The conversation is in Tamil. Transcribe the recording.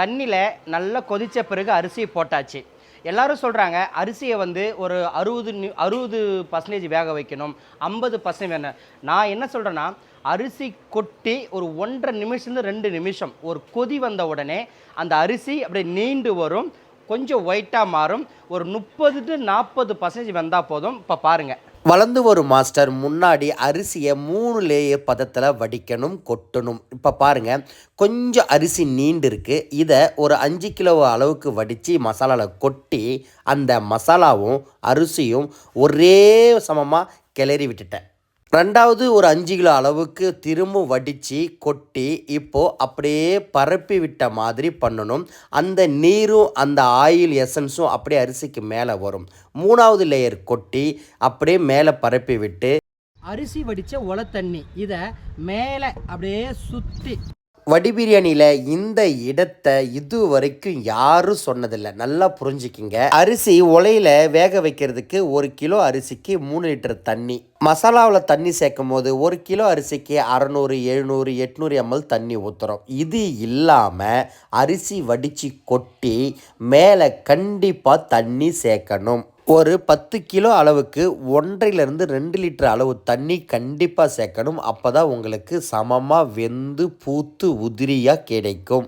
தண்ணியில் நல்லா கொதித்த பிறகு அரிசியை போட்டாச்சு. எல்லாரும் சொல்கிறாங்க அரிசியை வந்து ஒரு அறுபது அறுபது பர்சன்டேஜ் வேக வைக்கணும் ஐம்பது பர்சன்ட் வேணும் நான் என்ன சொல்கிறேன்னா அரிசி கொட்டி ஒரு ஒன்றரை நிமிஷத்துலேருந்து ரெண்டு நிமிஷம் ஒரு கொதி வந்த உடனே அந்த அரிசி அப்படியே நீண்டு வரும் கொஞ்சம் ஒயிட்டாக மாறும் ஒரு முப்பது டு நாற்பது பர்சன்டேஜ் வந்தால் போதும். இப்போ பாருங்கள் வளர்ந்து வரும் மாஸ்டர் முன்னாடி அரிசியை மூணு லேயர் பதத்தில் வடிக்கணும் கொட்டணும். இப்போ பாருங்கள் கொஞ்சம் அரிசி நீண்டிருக்கு. இதை ஒரு அஞ்சு கிலோ அளவுக்கு வடித்து மசாலாவில் கொட்டி அந்த மசாலாவும் அரிசியும் ஒரே சமமாக கிளறி விட்டுட்டேன். ரெண்டாவது ஒரு அஞ்சு கிலோ அளவுக்கு திரும்ப வடித்து கொட்டி இப்போது அப்படியே பரப்பி விட்ட மாதிரி பண்ணணும். அந்த நீரும் அந்த ஆயில் எசன்ஸும் அப்படியே அரிசிக்கு மேலே வரும். மூணாவது லேயர் கொட்டி அப்படியே மேலே பரப்பி விட்டு அரிசி வடித்த உல தண்ணி இதை மேலே அப்படியே சுற்றி வடி பிரியாணியில் இந்த இடத்தை இது வரைக்கும் யாரும் சொன்னதில்லை. நல்லா புரிஞ்சுக்கிங்க. அரிசி உலையில் வேக வைக்கிறதுக்கு ஒரு கிலோ அரிசிக்கு மூணு லிட்டர் தண்ணி. மசாலாவில் தண்ணி சேர்க்கும் போது ஒரு கிலோ அரிசிக்கு அறநூறு எழுநூறு எட்நூறு எம்எல் தண்ணி ஊற்றுறோம் இது இல்லாமல் அரிசி வடித்து கொட்டி மேலே கண்டிப்பாக தண்ணி சேர்க்கணும். ஒரு பத்து கிலோ அளவுக்கு ஒன்றையிலேருந்து ரெண்டு லிட்டர் அளவு தண்ணி கண்டிப்பாக சேர்க்கணும். அப்போ தான் உங்களுக்கு சமமாக வெந்து பூத்து உதிரியாக கிடைக்கும்.